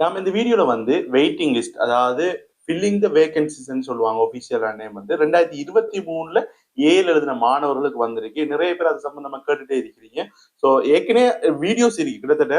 நாம் இந்த வீடியோல வந்து வெயிட்டிங் லிஸ்ட் அதாவது ஃபில்லிங் த வேகன்சிஸ்ன்னு சொல்லுவாங்க ஒபிஷியல் நேம் வந்து. ரெண்டாயிரத்தி இருபத்தி மூணுல ஏழு எழுதின மாணவர்களுக்கு வந்திருக்கு. நிறைய பேர் அது சம்பந்தமா கேட்டுட்டே இருக்கிறீங்க. ஸோ ஏற்கனவே வீடியோஸ் இருக்கு. கிட்டத்தட்ட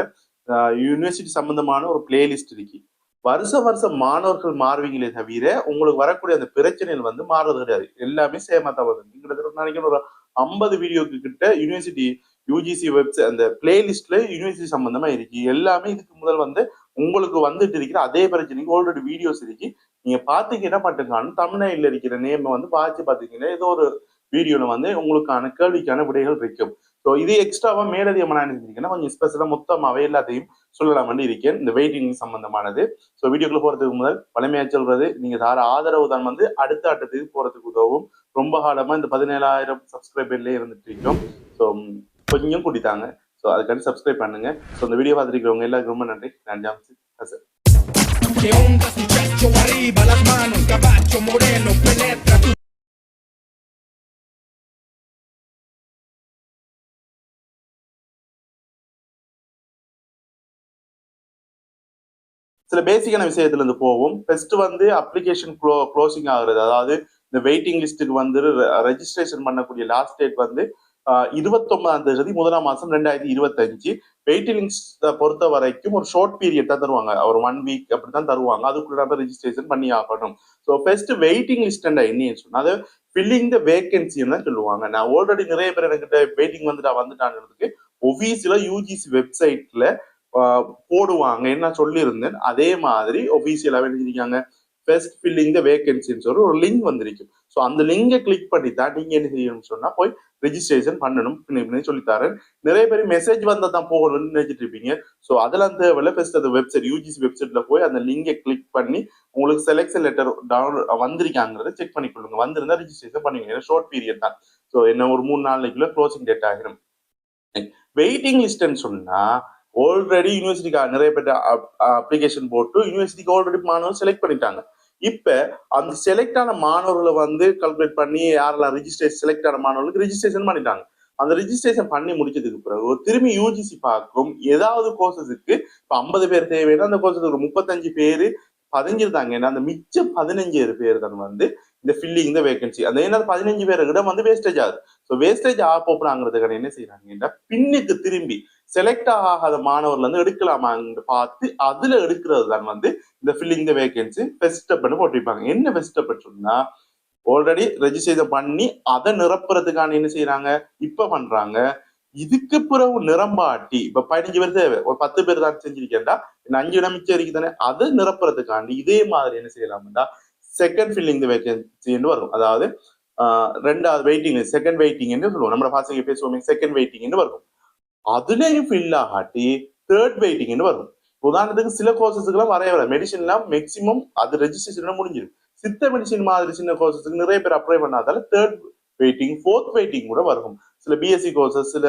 யூனிவர்சிட்டி சம்பந்தமான ஒரு பிளேலிஸ்ட் இருக்கு. வருஷ வருஷம் மாணவர்கள் மாறுவீங்களே தவிர உங்களுக்கு வரக்கூடிய அந்த பிரச்சனைகள் வந்து மாறுறது கிடையாது. எல்லாமே சேமா தான் வருது. கிட்டத்தட்ட நினைக்கிற ஒரு ஐம்பது வீடியோக்கு கிட்ட யூனிவர்சிட்டி யூஜிசி வெப்சைட் அந்த பிளேலிஸ்ட்ல யூனிவர்சிட்டி சம்பந்தமா இருக்கு. எல்லாமே இதுக்கு முதல் வந்து உங்களுக்கு வந்துட்டு இருக்கிற அதே பிரச்சனைக்கு ஆல்ரெடி வீடியோஸ் இருக்கு. நீங்க பாத்தீங்கன்னா மட்டும்தான் தமிழ்நாட்டில் இருக்கிற நேமை வந்து பார்த்து பாத்தீங்கன்னா ஏதோ ஒரு வீடியோல வந்து உங்களுக்கான கேள்விக்கான விடைகள் இருக்கும். ஸோ இது எக்ஸ்ட்ராவா மேலதிகமான நினைச்சிருக்கீங்கன்னா கொஞ்சம் ஸ்பெஷலா மொத்தமாவே எல்லாத்தையும் சொல்லலாம் இருக்கேன். இந்த வெயிட்டிங் சம்பந்தமானது. ஸோ வீடியோக்குள்ள போறதுக்கு முதல் பழமையா சொல்றது நீங்க தார ஆதரவு தான் வந்து அடுத்த ஆட்டத்துக்கு போறதுக்கு உதவும். ரொம்ப காலமா இந்த பதினேழாயிரம் சப்ஸ்கிரைபர்லயே இருந்துட்டு இருக்கோம். ஸோ கொஞ்சம் கூட்டித்தாங்க. ஸோ அதுக்காண்டி சப்ஸ்கிரைப் பண்ணுங்க. ஸோ இந்த வீடியோ பார்த்துருக்கிறவங்க எல்லாருக்கும் ரொம்ப நன்றி. நான் ஜாம்சி Hasan. Arriba las manos, moreno, penetra tu சில பேசிக்கான விஷயத்துல இருந்து போவோம். ஃபர்ஸ்ட் வந்து அப்ளிகேஷன் க்ளோ க்ளோசிங் ஆகுறது. அதாவது இந்த வெயிட்டிங் லிஸ்ட்டுக்கு வந்து ரெஜிஸ்ட்ரேஷன் பண்ணக்கூடிய லாஸ்ட் டேட் வந்து இருபத்தொன்பதாம் தேதி முதலாம் மாசம் ரெண்டாயிரத்தி இருபத்தஞ்சு. வெயிட்டிங் லிஸ்ட் பொறுத்த வரைக்கும் ஒரு ஷார்ட் பீரியட் தான் தருவாங்க. ஒரு ஒன் வீக் அப்படி தான் தருவாங்க. அதுக்குள்ள நம்ம ரெஜிஸ்ட்ரேஷன் பண்ணி ஆகணும். ஸோ ஃபர்ஸ்ட் வெயிட்டிங் லிஸ்ட் என்னன்னு சொன்னா அது ஃபில்லிங் த வேகன்சின்னு தான் சொல்லுவாங்க. நான் ஆல்ரெடி நிறைய பேர் என்கிட்ட வெயிட்டிங் வந்துட்டா வந்துட்டான்றதுக்கு ஒஃபீஸில் யூஜிசி வெப்சைட்ல போடுவாங்க. என்ன சொல்லியிருந்தேன்? அதே மாதிரி ஒஃபீஷியலாக எழுதிருக்காங்க ஃபர்ஸ்ட் ஃபில்லிங் த வேகன்சின்னு சொல்லி ஒரு லிங்க் வந்திருக்கும் ஸோ அந்த லிங்கை கிளிக் பண்ணி தான் நீங்கள் என்ன செய்யணும்னு சொன்னால் போய் ரெஜிஸ்ட்ரேஷன் பண்ணணும். அப்படின்னு சொல்லித்தாரேன். நிறைய பேர் மெசேஜ் வந்தால் தான் போகணும்னு நினைச்சிட்டு இருப்பீங்க. ஸோ அதில் அந்த வெளில ஃபர்ஸ்ட் அந்த வெப்சைட் யூஜிசி வெப்சைட்ல போய் அந்த லிங்கை கிளிக் பண்ணி உங்களுக்கு செலெக்ஷன் லெட்டர் டவுன்லோட் வந்திருக்காங்கிறத செக் பண்ணிக்கொள்ளுங்க. வந்திருந்தா ரெஜிஸ்ட்ரேஷன் பண்ணுவீங்க. ஏன்னா ஷார்ட் பீரியட் தான். ஸோ என்ன ஒரு மூணு நாளைக்குள்ள க்ளோசிங் டேட் ஆகிரும் வெயிட்டிங் லிஸ்ட்னு சொன்னால் ஆல்ரெடி யூனிவர்சிட்டிக்கு நிறைய பேர் அப்ளிகேஷன் போட்டு யூனிவர்சிட்டிக்கு ஆல்ரெடி மாணவர் செலக்ட் பண்ணிட்டாங்க. இப்ப அந்த செலக்ட் ஆன மாணவர்களை வந்து கல்குலேட் பண்ணி யாரெல்லாம் ரிஜிஸ்ட்ரேஷன் செலக்ட் ஆன மாணவர்களுக்கு ரிஜிஸ்ட்ரேஷன் பண்ணிட்டாங்க. அந்த ரிஜிஸ்ட்ரேஷன் பண்ணி முடிச்சதுக்கு பிறகு திரும்பி யூஜிசி பார்க்கும் ஏதாவது கோர்சஸுக்கு இப்ப ஐம்பது பேர் தேவைன்னா அந்த கோர்ஸுக்கு ஒரு முப்பத்தஞ்சு பேர் பதிஞ்சிருந்தாங்க ஏன்னா அந்த மிச்சம் பதினஞ்சு பேர் தான் வந்து இந்த ஃபில்லிங் இந்த வேகன்சி அந்த ஏன்னா பதினஞ்சு பேர் இடம் வந்து வேஸ்டேஜ் ஆகுது. ஸோ வேஸ்டேஜ் ஆக போகிறாங்கிறதுக்கான என்ன செய்யறாங்கன்னா பின்னுக்கு திரும்பி செலக்ட் ஆகாத மாணவர்ல இருந்து எடுக்கலாமான்னு பார்த்து அதுல எடுக்கிறது தான் வந்து இந்த ஃபில்லிங் த வேகன்சி பெஸ்ட் போட்டிருப்பாங்க. என்ன பெஸ்ட் ஸ்டெப் ஆல்ரெடி ரெஜிஸ்ட்ரேஷன் பண்ணி அதை நிரப்புறதுக்கான என்ன செய்யறாங்க இப்ப பண்றாங்க. இதுக்கு பிறகு நிரம்பாட்டி இப்ப பதினஞ்சு பேர் தேவை. ஒரு பத்து பேர் தான் செஞ்சிருக்கேன்டா அஞ்சு இடம் மிச்சம் இருக்கு தானே அதை நிரப்புறதுக்காண்டி இதே மாதிரி என்ன செய்யலாம்டா செகண்ட் ஃபில்லிங் வேகன்சி என்று வரும். அதாவது ரெண்டாவது வெயிட்டிங் செகண்ட் வெயிட்டிங்னு சொல்லுவோம். நம்ம பாசங்க பேசுவோம்? செகண்ட் வெயிட்டிங்னு வரும். அதுலயும் ஃபில் ஆகாட்டி தேர்ட் வெயிட்டிங்னு வரும். உதாரணத்துக்கு சில கோர்சஸுக்குலாம் வரைய வர மெடிசன்லாம் மேக்சிமம் அது ரெஜிஸ்ட்ரேஷன் முடிஞ்சிடும். சித்த மெடிசின் மாதிரி சின்ன கோர்சஸுக்கு நிறைய பேர் அப்ளை பண்ணாதால தேர்ட் வெயிட்டிங் ஃபோர்த் வெயிட்டிங் கூட வரும். சில பிஎஸ்சி கோர்சஸ் சில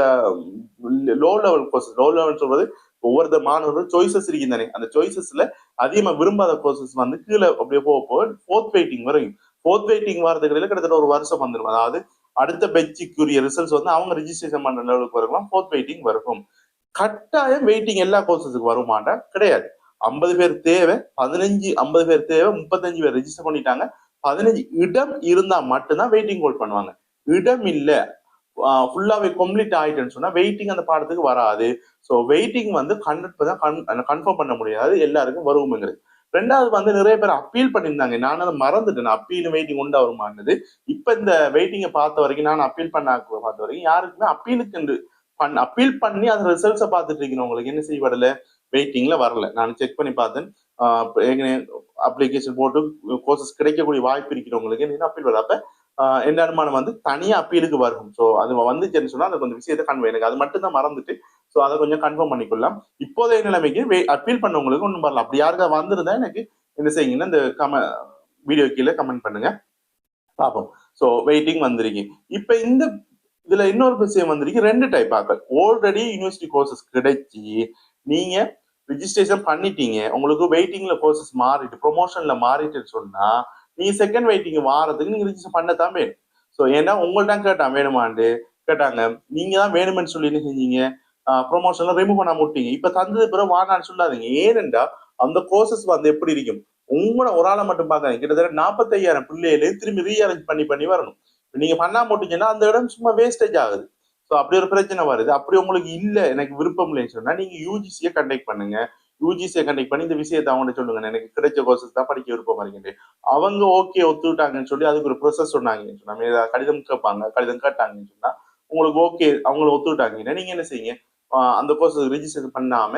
low level courses low level சொல்றது ஒவ்வொரு மாணவரும் சாய்ஸஸ் இருக்குதானே அந்த சாய்ஸஸ்ல அதிகமா விரும்பாத கோர்சஸ் வந்து கீழே அப்படியே போக போக ஃபோர்த் வெயிட்டிங் வரையும். ஃபோர்த் வெயிட்டிங் வரதுக்கு கிட்டத்தட்ட ஒரு வருஷம் வந்துடும் அதாவது அடுத்த பெஞ்சுக்குரிய ரிசல்ட்ஸ் வந்து அவங்க ரிஜிஸ்ட்ரேஷன் பண்ற லெவலுக்கு வரலாம் ஃபோர்த் வெயிட்டிங் வரும். கட்டாயம் வெயிட்டிங் எல்லா கோர்சஸுக்கு வருமாண்டா? கிடையாது. ஐம்பது பேர் தேவை. பதினஞ்சு ஐம்பது பேர் தேவை. முப்பத்தஞ்சு பேர் ரெஜிஸ்டர் பண்ணிட்டாங்க. பதினஞ்சு இடம் இருந்தா மட்டும்தான் வெயிட்டிங் ஹோல்ட் பண்ணுவாங்க. இடம் இல்லை. ஃபுல்லாவே கம்ப்ளீட் ஆயிட்டேன்னு சொன்னா வெயிட்டிங் அந்த பாடத்துக்கு வராது. ஸோ வெயிட்டிங் வந்து ஹண்ட்ரட் பர்சன்ட் கன்ஃபார்ம் பண்ண முடியாது. எல்லாருக்கும் வருவோங்கிறது ரெண்டாவது வந்து நிறைய பேர் அப்பீல் பண்ணியிருந்தாங்க. நான் அதை மறந்துட்டேன். அப்பீல் வெயிட்டிங் உண்டா வருமானது? இப்ப இந்த வெயிட்டிங்கை பார்த்த வரைக்கும் நான் அப்பீல் பண்ண பார்த்த வரைக்கும் யாருக்குமே அப்பீலுக்கு பண் அப்பீல் பண்ணி அந்த ரிசல்ட்ஸை பார்த்துட்டு இருக்கிறவங்களுக்கு என்ன செய்ய வரல வெயிட்டிங்ல வரல. நான் செக் பண்ணி பார்த்தேன். அப்ளிகேஷன் போட்டு கோர்சஸ் கிடைக்கக்கூடிய வாய்ப்பு இருக்கிறவங்களுக்கு என்ன அப்பீல் வரல அப்போ எந்த அனுமானம் வந்து தனியா அப்பீலுக்கு வரும். ஸோ அது வந்துச்சுன்னு சொன்னா அது கொஞ்சம் விஷயத்தை கன்வே எனக்கு. அது மட்டும் தான் மறந்துட்டு ஸோ அதை கொஞ்சம் கன்ஃபார்ம் பண்ணிக்கொள்ளலாம். இப்போதைய நிலைமைக்கு அப்பீல் பண்ணவங்களுக்கு ஒன்றும் வரல அப்படி யாருக்கா வந்திருந்தா எனக்கு என்ன செய்யுங்கன்னா இந்த கம வீடியோ கீழே கமெண்ட் பண்ணுங்க. பார்ப்போம். ஸோ வெயிட்டிங் வந்திருக்கீங்க இப்போ இந்த இதுல இன்னொரு விஷயம் வந்திருக்கு. ரெண்டு டைப் ஆக்கள். ஆல்ரெடி யூனிவர்சிட்டி கோர்சஸ் கிடைச்சி நீங்க ரிஜிஸ்ட்ரேஷன் பண்ணிட்டீங்க. உங்களுக்கு வெயிட்டிங்ல கோர்சஸ் மாறிட்டு ப்ரொமோஷன்ல மாறிட்டுன்னு சொன்னா நீங்க செகண்ட் வெயிட்டிங் வாரத்துக்கு நீங்க ரிஜிஸ்டர் பண்ணத்தான் வேணும். ஸோ ஏன்னா உங்கள்ட்ட கேட்டான் வேணுமாண்டு கேட்டாங்க நீங்க தான் வேணுமென்னு சொல்லி என்ன செஞ்சீங்க? ப்ரொமோஷன்ல ரிமூவ் பண்ண முட்டீங்க இப்ப தந்தது பிறகு வானான்னு சொல்லாதீங்க. ஏனென்றா அந்த கோர்சஸ் வந்து எப்படி இருக்கும்? உங்களோட ஒரு ஆளை மட்டும் பார்க்காங்க கிட்டத்தட்ட நாற்பத்தையாயிரம் பிள்ளைகளையும் திரும்பி ரீஅரேஞ்ச் பண்ணி பண்ணி வரணும். நீங்க பண்ணா போட்டீங்கன்னா அந்த இடம் சும்மா வேஸ்டேஜ் ஆகுது. ஸோ அப்படி ஒரு பிரச்சனை வருது. அப்படி உங்களுக்கு இல்லை எனக்கு விருப்பம் இல்லைன்னு சொன்னா நீங்க யூஜிசியை கண்டக்ட் பண்ணுங்க. யூஜிசியை கண்டக்ட் பண்ணி இந்த விஷயத்தை அவங்கள்ட்ட சொல்லுங்க எனக்கு கிடைச்ச கோர்சஸ் தான் படிக்க விருப்பம் இருக்கேன் அவங்க ஓகே ஒத்துக்கிட்டாங்கன்னு சொல்லி அதுக்கு ஒரு ப்ரொசஸ் சொன்னாங்கன்னு சொன்னா நம்ம கடிதம் கேட்பாங்க கடிதம் கேட்டாங்கன்னு சொன்னா உங்களுக்கு ஓகே அவங்கள ஒத்துக்கிட்டாங்கன்னா நீங்க என்ன செய்யுங்க? அந்த கோர்சஸ் ரிஜிஸ்டர் பண்ணாம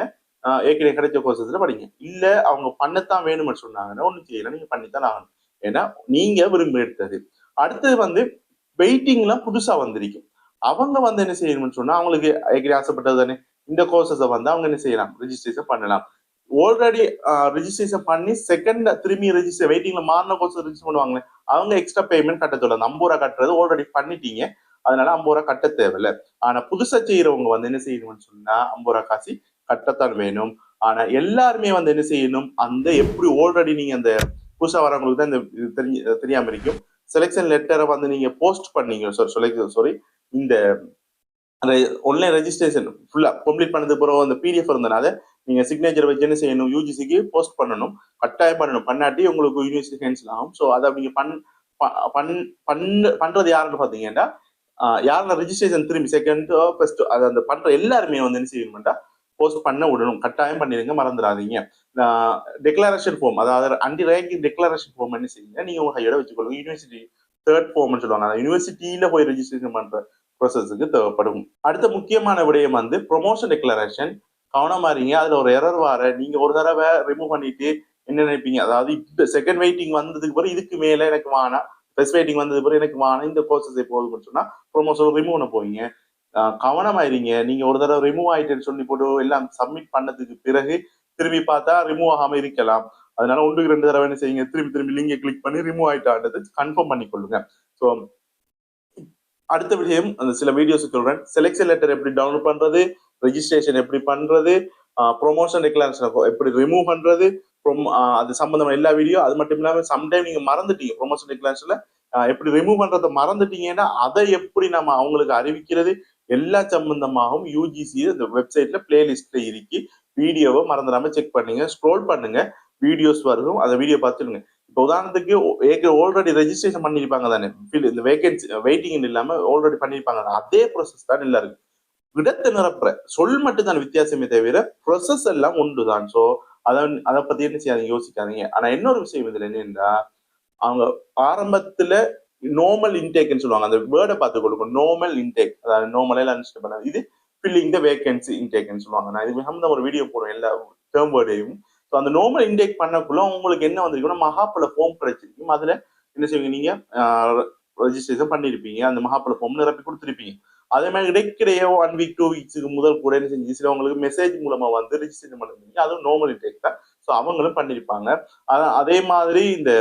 ஏற்கனவே கிடைச்ச கோர்சஸ்ல படிங்க. இல்ல அவங்க பண்ணத்தான் வேணும்னு சொன்னாங்கன்னா ஒன்றும் செய்யல. நீங்க பண்ணித்தான் ஆகணும். ஏன்னா நீங்க விரும்பி எடுத்தது. அடுத்தது வந்து வெயிட்டிங்லாம் புதுசா வந்திருக்கும் அவங்க வந்து என்ன செய்யணும்னு சொன்னா அவங்களுக்கு ஏற்கனவே ஆசைப்பட்டது தானே? இந்த கோர்சஸை வந்து அவங்க என்ன செய்யலாம்? ரிஜிஸ்ட்ரேஷன் பண்ணலாம். ஆல்ரெடி ரிஜிஸ்ட்ரேஷன் பண்ணி செகண்ட் திரும்பி ரெஜிஸ்டர் வெயிட்டிங்ல மாறின கோர்ஸ் ரெஜிஸ்டர் பண்ணுவாங்களே அவங்க எக்ஸ்ட்ரா பேமெண்ட் கட்ட சொல்லுவாங்க ஐம்பது ரூபா கட்டுறது ஆல்ரெடி பண்ணிட்டீங்க. அதனால ஐம்பது ரூபா கட்ட தேவையில்ல. ஆனா புதுசா செய்யறவங்க வந்து என்ன செய்யணும்னு சொன்னா ஐம்பது ரூபா காசு கட்டத்தான் வேணும். ஆனா எல்லாருமே வந்து என்ன செய்யணும்? அந்த எப்படி ஆல்ரெடி நீங்க அந்த புதுசா வரவங்களுக்கு தான் இந்த தெரிஞ்சு தெரியாம இருக்கும். செலெக்ஷன் லெட்டரை வந்து நீங்க போஸ்ட் பண்ணீங்க சாரி சாரி இந்த அந்த ஆன்லைன் ரெஜிஸ்ட்ரேஷன் ஃபுல்லா கம்ப்ளீட் பண்ணது பிறகு அந்த பிடிஎஃப் இருந்தனால நீங்க சிக்னேச்சர் வச்சு என்ன செய்யணும் யூஜிசிக்கு போஸ்ட் பண்ணணும். கட்டாயம் பண்ணணும். பண்ணாட்டி உங்களுக்கு யூனிவர்சிட்டி கேன்சல் ஆகும். ஸோ அதை நீங்க பண் ப- பண் பண்ண பண்றது யாருன்னு பாத்தீங்கன்னா யாரெல்லாம் ரெஜிஸ்ட்ரேஷன் திரும்பி செகண்ட் ஃபர்ஸ்ட் அதை அந்த பண்ற எல்லாருமே வந்து என்ன செய்யணும்டா போஸ்ட் பண்ண விடணும். கட்டாயம் பண்ணிடுங்க. மறந்துடாதீங்க. டெக்ளரேஷன் ஃபார்ம் அதாவது அண்டி ரேங்கிங் டெக்ளரேஷன் ஃபார்ம் என்ன செய்யுங்க நீங்க உங்க கையோட வச்சுக்கொள்ளுங்க. யூனிவர்சிட்டி தேர்ட் ஃபார்ம்னு சொல்லுவாங்க. அந்த யூனிவர்சிட்டியில போய் ரெஜிஸ்ட்ரேஷன் பண்ற ப்ரோசஸுக்கு தேவைப்படும். அடுத்த முக்கியமான விடயம் வந்து ப்ரொமோஷன் டெக்ளரேஷன் கவனமா இருங்க அதுல ஒரு எரர் வார நீங்க ஒரு தடவை ரிமூவ் பண்ணிட்டு என்ன நினைப்பீங்க? அதாவது இந்த செகண்ட் வெயிட்டிங் வந்ததுக்கு பிறகு இதுக்கு மேல எனக்கு வேணாம். ஃபர்ஸ்ட் வெயிட்டிங் வந்ததுக்கு பிறகு எனக்கு வேணாம். இந்த ப்ரோசஸை போதும்னு சொன்னா ப்ரொமோஷன் ரிமூவ் பண்ண போவீங்க. ஆஹ் கவனமா இருங்க நீங்க ஒரு தடவை ரிமூவ் ஆயிட்டேன்னு சொல்லி போட்டு எல்லாம் சப்மிட் பண்ணதுக்கு பிறகு திரும்பி பார்த்தா ரிமூவ் ஆகாம இருக்கலாம். அதனால ஒன்றுக்கு ரெண்டு தடவை என்ன செய்யுங்க? திரும்பி திரும்பி லிங்கை கிளிக் பண்ணி ரிமூவ் ஆயிட்டான்றது கன்ஃபார்ம் பண்ணிக்கொள்ளுங்க. ஸோ அடுத்த விஷயம் அந்த சில வீடியோஸ் சொல்றேன். செலெக்ஷன் லெட்டர் எப்படி டவுன்லோட் பண்றது ரெஜிஸ்ட்ரேஷன் எப்படி பண்றது ப்ரொமோஷன் டெக்ளரேஷன் எப்படி ரிமூவ் பண்றது அது சம்பந்தமான எல்லா வீடியோ அது மட்டும் இல்லாம சம்டைம் நீங்க மறந்துட்டீங்க ப்ரொமோஷன் டெக்ளரேஷன்ல எப்படி ரிமூவ் பண்றதை மறந்துட்டீங்கன்னா அதை எப்படி நம்ம அவங்களுக்கு அறிவிக்கிறது எல்லா சம்பந்தமாகவும் யூஜிசி இந்த வெப்சைட்ல பிளேலிஸ்ட்ல இருக்கி வீடியோவை மறந்துடாம செக் பண்ணுங்க ஸ்க்ரோல் பண்ணுங்க வீடியோஸ் வரும் அந்த வீடியோ பார்த்துடுங்க. இப்போ உதாரணத்துக்கு ஏற்க ஆல்ரெடி ரெஜிஸ்ட்ரேஷன் பண்ணியிருப்பாங்க தானே? Fill- இந்த வேகன்சி வெயிட்டிங் இல்லாம ஆல்ரெடி பண்ணியிருப்பாங்க அதே ப்ராசஸ் தான் எல்லாம் இருக்கு. இடத்தை நிரப்புற சொல் மட்டும் தான் வித்தியாசமே தவிர ப்ரொசஸ் எல்லாம் ஒன்று தான் ஸோ அதை அதை பத்தி என்ன செய்யாதீங்க யோசிக்காதீங்க. ஆனா இன்னொரு விஷயம் இதுல என்னன்னா அவங்க ஆரம்பத்துல நார்மல் இன்டேக்னு சொல்லுவாங்க. அந்த வேர்டை பார்த்து கொடுக்கும். நார்மல் இன்டேக் அதாவது நார்மலே லன்ச் பண்ண இது ஃபில்லிங் த வேகன்சி இன்டேக்னு சொல்லுவாங்க. நான் இது சம்பந்தம் ஒரு வீடியோ போடுவேன் எல்லா டேர்ம் வேர்டையும் ஸோ அந்த நோமல் இன்டேக் பண்ணக்குள்ள உங்களுக்கு என்ன வந்திருக்குன்னா மகாப்பல ஃபார்ம் கிடைச்சிருக்கும். அதுல என்ன செய்வீங்க நீங்க? ரெஜிஸ்ட்ரேஷன் பண்ணிருப்பீங்க. அந்த மகாப்பல ஃபார்ம் நிரப்பி கொடுத்துருப்பீங்க. அதே மாதிரி இடைக்கிடையே ஒன் வீக் டூ வீக்ஸுக்கு முதல் கூட என்ன செஞ்சு சில உங்களுக்கு மெசேஜ் மூலமா வந்து ரெஜிஸ்ட்ரேஷன் பண்ணிருந்தீங்க அதுவும் நோமல் இன்டேக் தான். ஸோ அவங்களும் பண்ணிருப்பாங்க. அதான் அதே மாதிரி இந்த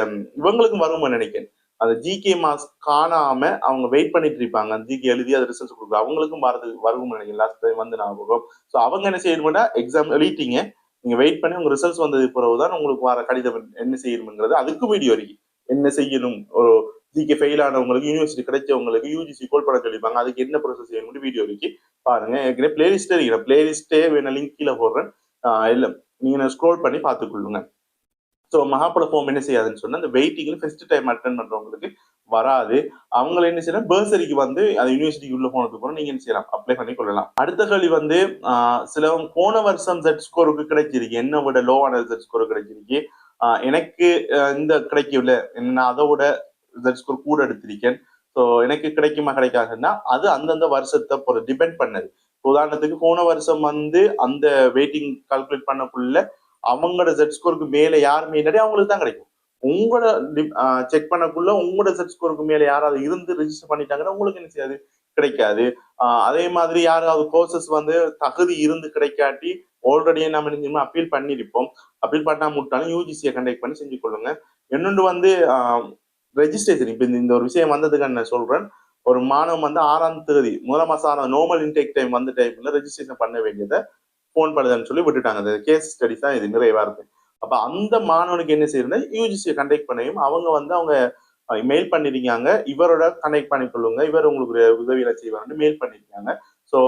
இவங்களுக்கும் வரும்னு நினைக்கிறேன். அந்த ஜிகே மாஸ் காணாம அவங்க வெயிட் பண்ணிட்டு இருப்பாங்க. அந்த ஜிகே எழுதி அது ரிசல்ட்ஸ் கொடுக்குறது அவங்களுக்கும் வரது வருவோம் நினைக்கிறேன். லாஸ்ட் டைம் வந்து ஞாபகம். ஸோ அவங்க என்ன செய்யணும்னா எக்ஸாம் எழுதிட்டீங்க நீங்க வெயிட் பண்ணி உங்க ரிசல்ட்ஸ் வந்தது பிறகுதான் உங்களுக்கு வர கடிதம் என்ன செய்யணுங்கிறது அதுக்கு வீடியோ இருக்கு என்ன செய்யணும்? ஒரு ஜிகே ஃபெயில் ஆனவங்களுக்கு யூனிவர்சிட்டி கிடைச்சவங்களுக்கு யூஜிசி கோல் பண்ண சொல்லிப்பாங்க. அதுக்கு என்ன ப்ரோசஸ் செய்யணும்னு வீடியோ இருக்கு பாருங்க ஏற்கனவே பிளேலிஸ்டே இருக்கிற பிளேலிஸ்டே வேணும் லிங்க் கீழே போடுறேன். இல்லை இல்ல நீங்க ஸ்க்ரோல் பண்ணி பார்த்துக்கொள்ளுங்க. ஸோ மகாபல ஃபார்ம் என்ன செய்யாதுன்னு சொன்னா அந்த வெயிட்டிங்கில் ஃபர்ஸ்ட் டைம் அட்டன் பண்றவங்களுக்கு வராது. அவங்கள என்ன செய்யலாம்? பர்சரிக்கு வந்து அந்த யூனிவர்சிட்டிக்கு உள்ள போனதுக்கு கூட நீங்க என்ன செய்யலாம்? அப்ளை பண்ணி கொள்ளலாம். அடுத்த கேள்வி வந்து சில போன வருஷம் செட் ஸ்கோருக்கு கிடைச்சிருக்கு. என்ன விட லோவான செட் ஸ்கோர் கிடைச்சிருக்கு? எனக்கு இந்த கிடைக்கல நான் அதை விட செட் ஸ்கோர் கூட எடுத்திருக்கேன். ஸோ எனக்கு கிடைக்குமா கிடைக்காதுன்னா அது அந்தந்த வருஷத்தை பொறுத்து டிபெண்ட் பண்ணது. உதாரணத்துக்கு போன வருஷம் வந்து அந்த வெயிட்டிங் கால்குலேட் பண்ணக்குள்ள அவங்களோட செட் ஸ்கோருக்கு மேலே யாருமே இல்லாட்டி அவங்களுக்கு தான் கிடைக்கும். உங்களோட செக் பண்ணக்குள்ள உங்களோட செட் ஸ்கோருக்கு மேல யாராவது இருந்து ரெஜிஸ்டர் பண்ணிட்டாங்கன்னா உங்களுக்கு என்ன செய்யாது? கிடைக்காது. அதே மாதிரி யாராவது கோர்சஸ் வந்து தகுதி இருந்து கிடைக்காட்டி ஆல்ரெடியே நம்ம என்ன அப்பீல் பண்ணியிருப்போம். அப்பீல் பண்ணாம விட்டாலும் யூஜிசியை கண்டக்ட் பண்ணி செஞ்சு கொள்ளுங்க. இன்னொன்று வந்து ரெஜிஸ்ட்ரேஷன் இப்போ இந்த இந்த ஒரு விஷயம் வந்ததுக்கு நான் சொல்றேன். ஒரு மாணவன் வந்து ஆறாம் தேதி முதல் மாசம் ஆறாம் நார்மல் இன்டேக் டைம் வந்த டைம்ல ரெஜிஸ்ட்ரேஷன் பண்ண வேண்டியதை ஃபோன் பண்ணுதுன்னு சொல்லி விட்டுட்டாங்க. அந்த கேஸ் ஸ்டடிஸ் தான் இது நிறைவாக இருக்கு. அப்ப அந்த மாணவனுக்கு என்ன செய்யறதுன்னா யூஜிசியை கண்டக்ட் பண்ணியும் அவங்க வந்து அவங்க மெயில் பண்ணிருக்காங்க. இவரோட கனெக்ட் பண்ணி கொள்ளுங்க. இவர் உங்களுக்கு ஒரு உதவியில செய்வாங்க மெயில் பண்ணிருக்காங்க. ஸோ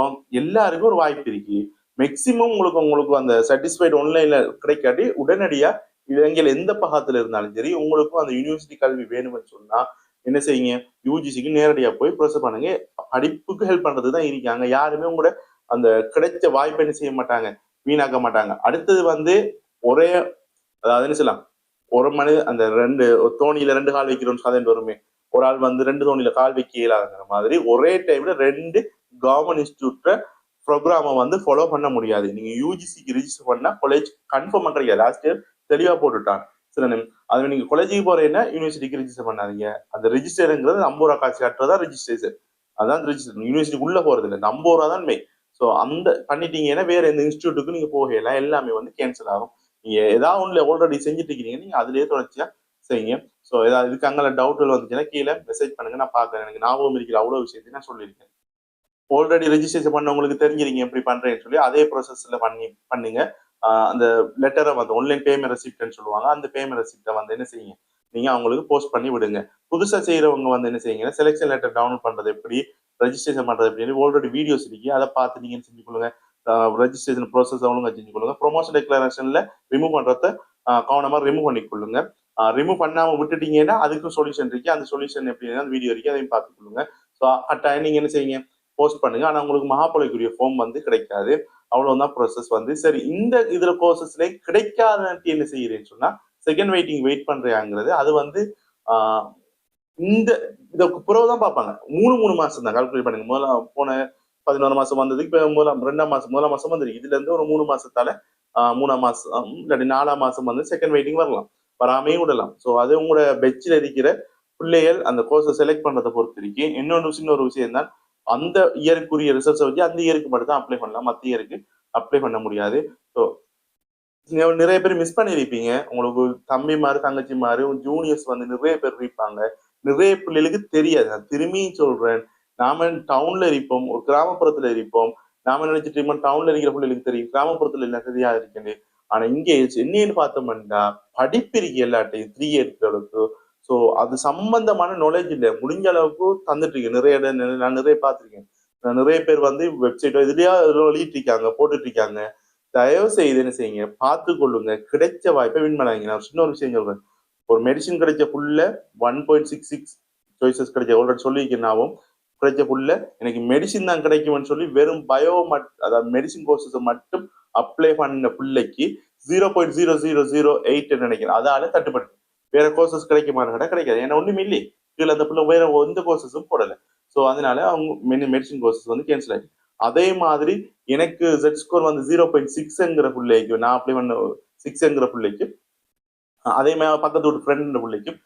எல்லாருக்கும் ஒரு வாய்ப்பு இருக்கு. மேக்சிமம் உங்களுக்கு உங்களுக்கு அந்த சாட்டிஸ்ஃபைடு ஆன்லைன்ல கிடைக்காட்டி உடனடியா இலங்கையில எந்த பக்கத்துல இருந்தாலும் சரி உங்களுக்கும் அந்த யூனிவர்சிட்டி கல்வி வேணும்னு சொன்னா என்ன செய்யுங்க? யூஜிசிக்கு நேரடியா போய் ப்ரொசஸ் பண்ணுங்க. படிப்புக்கு ஹெல்ப் பண்றது தான் இருக்காங்க. யாருமே உங்களோட அந்த கிடைச்ச வாய்ப்பு என்ன செய்ய மாட்டாங்க. வீணாக்க மாட்டாங்க. அடுத்தது வந்து ஒரே அதாவது என்ன சொல்லலாம் ஒரு மனித அந்த ரெண்டு தோணியில ரெண்டு கால் வைக்கிறோம் கதை வருமே. ஒரு ஆள் வந்து ரெண்டு தோணியில கால் வைக்க இயலாதுங்கிற மாதிரி ஒரே டைம்ல ரெண்டு கவர்மெண்ட் இன்ஸ்டியூட்ல ப்ரோக்ராமை வந்து ஃபாலோ பண்ண முடியாது. நீங்க யூஜிசிக்கு ரிஜிஸ்டர் பண்ணா காலேஜ் கன்ஃபார்ம் பண்றீங்க லாஸ்ட் இயர் தெளிவா போட்டுட்டான். சரி அது நீங்க காலேஜுக்கு போறீங்கன்னா யூனிவர்சிட்டிக்கு ரிஜிஸ்டர் பண்ணாதீங்க. அந்த ரிஜிஸ்டருங்கிறது ஐம்பது ரூபா காசு கட்டுறதா ரிஜிஸ்ட்ரேஷன் அதான் ரிஜிஸ்டர் யூனிவர்சிட்டி உள்ள போறது இல்லை. இந்த ஐம்பது ரூபா தான் மே ஸோ அந்த பண்ணிட்டீங்கன்னா வேற எந்த இன்ஸ்டியூட்டுக்கு நீங்க போகலாம். எல்லாமே வந்து கேன்சல் ஆகும். நீங்க ஏதாவது ஒண்ணுல ஆல்ரெடி செஞ்சுட்டு இருக்கீங்க நீங்க அதுலயே தொடர்ச்சியா செய்யுங்க. ஸோ ஏதாவது இதுக்கு அங்கே டவுட்கள் வந்துச்சுன்னா கீழே மெசேஜ் பண்ணுங்க நான் பார்க்குறேன். எனக்கு ஞாபகம் இருக்கிற அவ்வளோ விஷயத்தையும் நான் சொல்லியிருக்கேன். ஆல்ரெடி ரெஜிஸ்ட்ரேஷன் பண்ணவங்களுக்கு தெரிஞ்சிருங்க எப்படி பண்றேன்னு சொல்லி அதே ப்ராசஸ்ல பண்ணி பண்ணுங்க. அந்த லெட்டரை வந்து ஆன்லைன் பேமெண்ட் ரெசிப்ட்னு சொல்லுவாங்க அந்த பேமெண்ட் ரெசிப்டை வந்து என்ன செய்யுங்க? நீங்க அவங்களுக்கு போஸ்ட் பண்ணி விடுங்க. புதுசா செய்யறவங்க வந்து என்ன செய்யுங்கன்னா செலெக்ஷன் லெட்டர் டவுன்லோட் பண்றது எப்படி ரெஜிஸ்ட்ரேஷன் பண்றது எப்படி ஆல்ரெடி வீடியோஸ் இருக்கு அதை பார்த்து நீங்க செஞ்சு கொள்ளுங்க ரெஜிஸ்ட்ரேஷன் ப்ராசஸ் ஒழுங்கா செஞ்சு கொள்ளுங்க. ப்ரொமோஷன் டெக்ளரேஷன்ல ரிமூவ் பண்றத கவனமா ரிமூவ் பண்ணி கொள்ளுங்க. ரிமூவ் பண்ணாம விட்டுட்டீங்கன்னா அதுக்கும் சொல்யூஷன் இருக்கு. அந்த சொல்யூஷன் எப்படின்னா அந்த வீடியோ இருக்கு அதையும் பார்த்துக்கொள்ளுங்க ஸோ கட்டாயம் நீங்க என்ன செய்யுங்க? போஸ்ட் பண்ணுங்க. ஆனா உங்களுக்கு மகாபலிக்குரிய ஃபார்ம் வந்து கிடைக்காது. அவ்வளவுதான் ப்ராசஸ் வந்து. சரி இந்த இதுல ப்ரோசஸ்ல கிடைக்காத என்ன செய்யறேன்னு சொன்னா செகண்ட் வெயிட்டிங் வெயிட் பண்றியாங்கிறது. அது வந்து இந்த இதுக்கு பிறகுதான் பார்ப்பாங்க. மூணு மூணு மாசம் தான் கால்குலேட் பண்ணுங்க. முதல்ல போன பதினோரு மாசம் வந்ததுக்கு இப்போ முதலாம் ரெண்டாம் மாசம் முதலாம் மாசம் வந்துருக்கு இதுல இருந்து ஒரு மூணு மாசத்தால ஆஹ் மூணாம் மாசம் இல்லாட்டி நாலாம் மாசம் வந்து செகண்ட் வெயிட்டிங் வரலாம். வராமையும் விடலாம். ஸோ அது உங்களோட பெச்சில் இருக்கிற பிள்ளைகள் அந்த கோர்ஸை செலக்ட் பண்றதை பொறுத்து இருக்கு இன்னொன்று சின்ன ஒரு விஷயம் தான் அந்த இயருக்குரிய ரிசல்ட்ஸை வச்சு அந்த இயருக்கு மட்டும் தான் அப்ளை பண்ணலாம். மற்ற இயருக்கு அப்ளை பண்ண முடியாது. ஸோ நிறைய பேர் மிஸ் பண்ணியிருப்பீங்க உங்களுக்கு தம்பி மாரு தங்கச்சிமாரு ஜூனியர்ஸ் வந்து நிறைய பேர் இருப்பாங்க. நிறைய பிள்ளைகளுக்கு தெரியாது. நான் திரும்பியும் சொல்றேன். நாம டவுன்ல இருப்போம் ஒரு கிராமப்புறத்துல இருப்போம். நாம நினைச்சிட்டு இருப்போம் டவுன்ல இருக்கிற பிள்ளைகளுக்கு தெரியும். கிராமப்புறத்துல என்ன தெரியாது இருக்குன்னு ஆனா இங்க என்னன்னு பார்த்தோம்னா படிப்பு இருக்கு எல்லாட்டையும் த்ரீ எடுக்கிறவளுக்கு ஸோ அது சம்பந்தமான நாலேஜ் இல்லை. முடிஞ்ச அளவுக்கு தந்துட்டு இருக்கேன். நிறைய இடம் நான் நிறைய பார்த்துருக்கேன். நிறைய பேர் வந்து வெப்சைட்டோ இதுலயா வெளியிட்டு இருக்காங்க போட்டுட்டு இருக்காங்க. தயவு செய்து என்ன செய்யுங்க பார்த்து கொள்ளுங்க. கிடைச்ச வாய்ப்பை வின் பண்ணாங்க நான் சின்ன ஒரு விஷயம் சொல்றேன். ஒரு மெடிசின் கிடைச்ச புள்ள one point six six choices கிடைச்ச ஆல்ரெடி சொல்லியிருக்கேன்னாவும் கிடைச்ச புல்ல எனக்கு மெடிசின் தான் கிடைக்கும்னு சொல்லி வெறும் பயோ மட் அதாவது மெடிசின் கோர்சஸ் மட்டும் அப்ளை பண்ண பிள்ளைக்கு zero point zero zero zero eight நினைக்கிறேன். அதால தட்டுப்பட்டு. வேற கோர்சஸ் கிடைக்குமான்னு கேட்டா கிடைக்காது. ஏன்னா ஒண்ணுமே இல்லை கீழே அந்த பிள்ளை வேற எந்த கோர்சஸும் போடல. ஸோ அதனால அவங்க மெடிசின் கோர்சஸ் வந்து கேன்சல் ஆயிடுச்சு அதே மாதிரி எனக்கு ஜெட் ஸ்கோர் வந்து ஜீரோ பாயிண்ட் சிக்ஸ்ங்கிற பிள்ளைக்கு நான் அப்ளை பண்ண சிக்ஸ்ங்கிற பிள்ளைக்கு அதே மாதிரி பக்கத்து வீட்டு ஃப்ரெண்ட் பிள்ளைக்கும்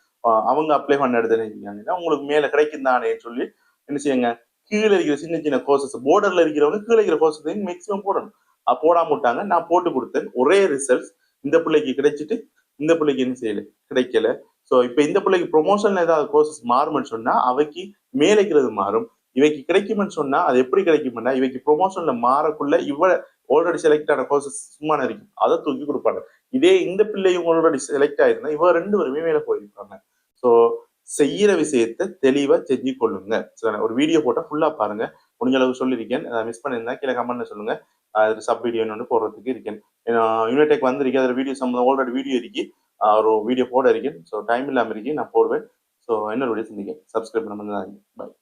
அவங்க அப்ளை பண்ண எடுத்துன்னா உங்களுக்கு மேலே கிடைக்கும் தானேன்னு சொல்லி என்ன செய்யுங்க? கீழே இருக்கிற சின்ன சின்ன கோர்சஸ் போர்டர்ல இருக்கிறவங்க கீழே இருக்கிற கோர்சஸ் மேக்ஸிமம் போடணும். அஹ் போடாம விட்டாங்க நான் போட்டு கொடுத்தேன். ஒரே ரிசல்ட்ஸ் இந்த பிள்ளைக்கு கிடைச்சிட்டு இந்த பிள்ளைக்கு என்ன செய்யல? கிடைக்கல. ஸோ இப்போ இந்த பிள்ளைக்கு ப்ரொமோஷன் ஏதாவது கோர்சஸ் மாறும்னு சொன்னா அவைக்கு மேலைக்கிறது மாறும். இவைக்கு கிடைக்கும்னு சொன்னா அது எப்படி கிடைக்கும்னா இவைக்கு ப்ரொமோஷன்ல மாறக்குள்ள இவ ஆல்ரெடி செலக்ட் ஆன கோர்சஸ் சும்மா இருக்கும். அதை தூக்கி கொடுப்பாங்க. இதே இந்த பிள்ளையும் ஆல்ரெடி செலக்ட் ஆயிருந்தா இவ ரெண்டு பேருமே மேல போயிருப்பாங்க. ஸோ செய்யற விஷயத்த தெளிவா செஞ்சு கொள்ளுங்க சரி, ஒரு வீடியோ போட்டா ஃபுல்லா பாருங்க. முடிஞ்ச அளவுக்கு சொல்லியிருக்கேன் மிஸ் பண்ணியிருந்தா கீழே கமெண்ட்ல சொல்லுங்க. அது சப் வீடியோ ஒன்று போடுறதுக்கு இருக்கேன். யூனிடெக் வந்திருக்கேன் அதில் வீடியோ சம்மந்தம் ஆல்ரெடி வீடியோ இருக்கு. ஒரு வீடியோ போட இருக்கேன். ஸோ டைம் இல்லாமல் இருக்கேன். நான் போடுவேன். ஸோ இன்னொரு வீடியோ சந்திக்கேன் சப்ஸ்கிரைப் பண்ண பாய்